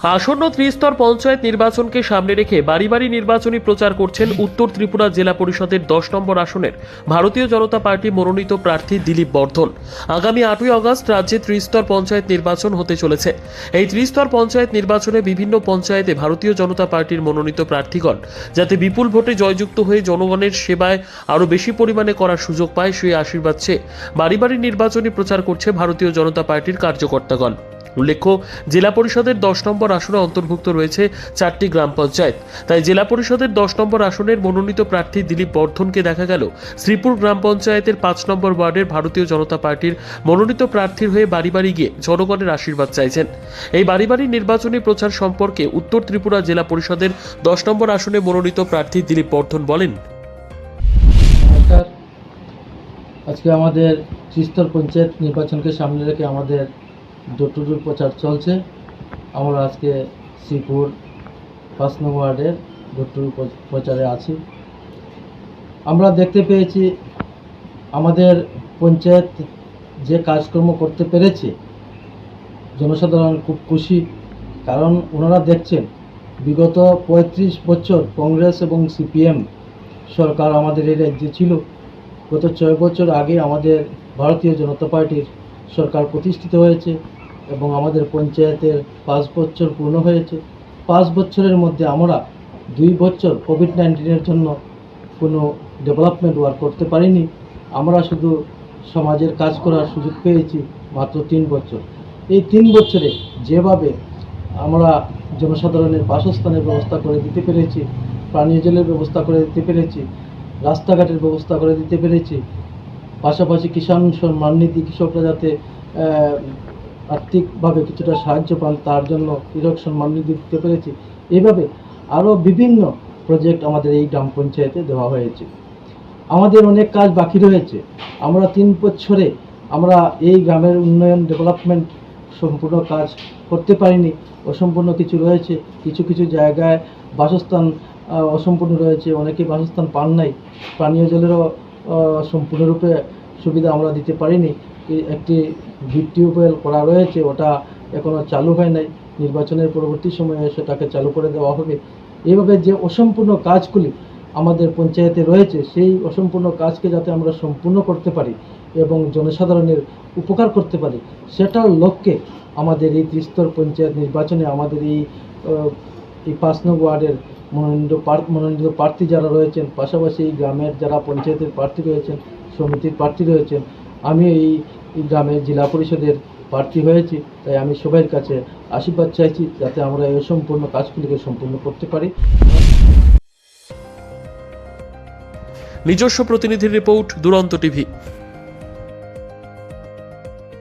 আসন্ন ত্রিস্তর পঞ্চায়েত নির্বাচনকে সামনে রেখে বাড়ি বাড়ি নির্বাচনী প্রচার করছেন উত্তর ত্রিপুরা জেলা পরিষদের দশ নম্বর আসনের ভারতীয় জনতা পার্টি মনোনীত প্রার্থী দিলীপ বর্ধন। আগামী আটই আগস্ট রাজ্যে ত্রিস্তর পঞ্চায়েত নির্বাচন হতে চলেছে। এই ত্রিস্তর পঞ্চায়েত নির্বাচনে বিভিন্ন পঞ্চায়েতে ভারতীয় জনতা পার্টির মনোনীত প্রার্থীগণ, যাতে বিপুল ভোটে জয়যুক্ত হয়ে জনগণের সেবায় আরও বেশি পরিমাণে করার সুযোগ পায়, সেই আশীর্বাদ চেয়ে বাড়ি বাড়ি নির্বাচনী প্রচার করছে ভারতীয় জনতা পার্টির কার্যকর্তাগণ। উল্লেখ্য, জেলা পরিষদের দশ নম্বর আসনে অন্তর্ভুক্ত রয়েছে চারটি গ্রাম পঞ্চায়েত। তাই জেলা পরিষদের দশ নম্বর আসনের মনোনীত প্রার্থী দিলীপ বর্ধনকে দেখা গেল। শ্রীপুর গ্রাম পঞ্চায়েতের পাঁচ নম্বর ওয়ার্ডের ভারতীয় জনতা পার্টির মনোনীত প্রার্থীর হয়ে বাড়ি বাড়ি গিয়ে জনগণের আশীর্বাদ চাইছেন। এই বাড়ি বাড়ি নির্বাচনী প্রচার সম্পর্কে উত্তর ত্রিপুরা জেলা পরিষদের দশ নম্বর আসনে মনোনীত প্রার্থী দিলীপ বর্ধন বলেন। আজকে আমাদের ত্রিস্তর পঞ্চায়েত নির্বাচনকে সামনে রেখে আমাদের ডোর প্রচার চলছে। আমরা আজকে শ্রীপুর পাঁচ নং ওয়ার্ডের ডোর টু প্রচারে আছি। আমরা দেখতে পেয়েছি, আমাদের পঞ্চায়েত যে কাজকর্ম করতে পেরেছে, জনসাধারণ খুব খুশি, কারণ ওনারা দেখছেন, বিগত পঁয়ত্রিশ বছর কংগ্রেস এবং সিপিএম সরকার আমাদের এই রাজ্যে ছিল। গত ছয় বছর আগে আমাদের ভারতীয় জনতা পার্টির সরকার প্রতিষ্ঠিত হয়েছে। এবং আমাদের পঞ্চায়েতের পাঁচ বছর পূর্ণ হয়েছে। পাঁচ বছরের মধ্যে আমরা দুই বছর কোভিড নাইন্টিনের জন্য কোনো ডেভেলপমেন্ট ওয়ার্ক করতে পারিনি। আমরা শুধু সমাজের কাজ করার সুযোগ পেয়েছি মাত্র তিন বছর। এই তিন বছরে যেভাবে আমরা জনসাধারণের বাসস্থানের ব্যবস্থা করে দিতে পেরেছি, পানীয় জলের ব্যবস্থা করে দিতে পেরেছি, রাস্তাঘাটের ব্যবস্থা করে দিতে পেরেছি, পাশাপাশি কিষাণ সম্মান নিধি কৃষকরা যাতে আর্থিকভাবে কিছুটা সাহায্য পান, তার জন্য কৃষক সম্মান নিধি দিতে পেরেছি। এইভাবে আরও বিভিন্ন প্রজেক্ট আমাদের এই গ্রাম পঞ্চায়েতে দেওয়া হয়েছে। আমাদের অনেক কাজ বাকি রয়েছে। আমরা তিন বছরে আমরা এই গ্রামের উন্নয়ন ডেভেলপমেন্ট সম্পূর্ণ কাজ করতে পারিনি। অসম্পূর্ণ কিছু রয়েছে। কিছু কিছু জায়গায় বাসস্থান অসম্পূর্ণ রয়েছে। অনেকে বাসস্থান পান নাই। পানীয় জলেরও সম্পূর্ণরূপে সুবিধা আমরা দিতে পারিনি। একটি ডিপ টিউবওয়েল করা রয়েছে, ওটা এখনও চালু হয় নাই। নির্বাচনের পরবর্তী সময়ে সেটাকে চালু করে দেওয়া হবে। এইভাবে যে অসম্পূর্ণ কাজগুলি আমাদের পঞ্চায়েতে রয়েছে, সেই অসম্পূর্ণ কাজকে যাতে আমরা সম্পূর্ণ করতে পারি এবং জনসাধারণের উপকার করতে পারি, সেটার লক্ষ্যে আমাদের এই ত্রিস্তর পঞ্চায়েত নির্বাচনে আমাদের এই এই পাঁচ নং ওয়ার্ডের মনোনীত মনোনীত প্রার্থী যারা রয়েছেন, পাশাপাশি এই গ্রামের যারা পঞ্চায়েতের প্রার্থী রয়েছেন, সমিতির প্রার্থী রয়েছেন, আমি এই গ্রামের জেলা পরিষদের প্রার্থী হয়েছি, তাই আমি সবাইয়ের কাছে আশীর্বাদ চাইছি যাতে আমরা এই সম্পূর্ণ কাজগুলিকে সম্পূর্ণ করতে পারি। নিজস্ব প্রতিনিধির রিপোর্ট দুরন্ত টিভি।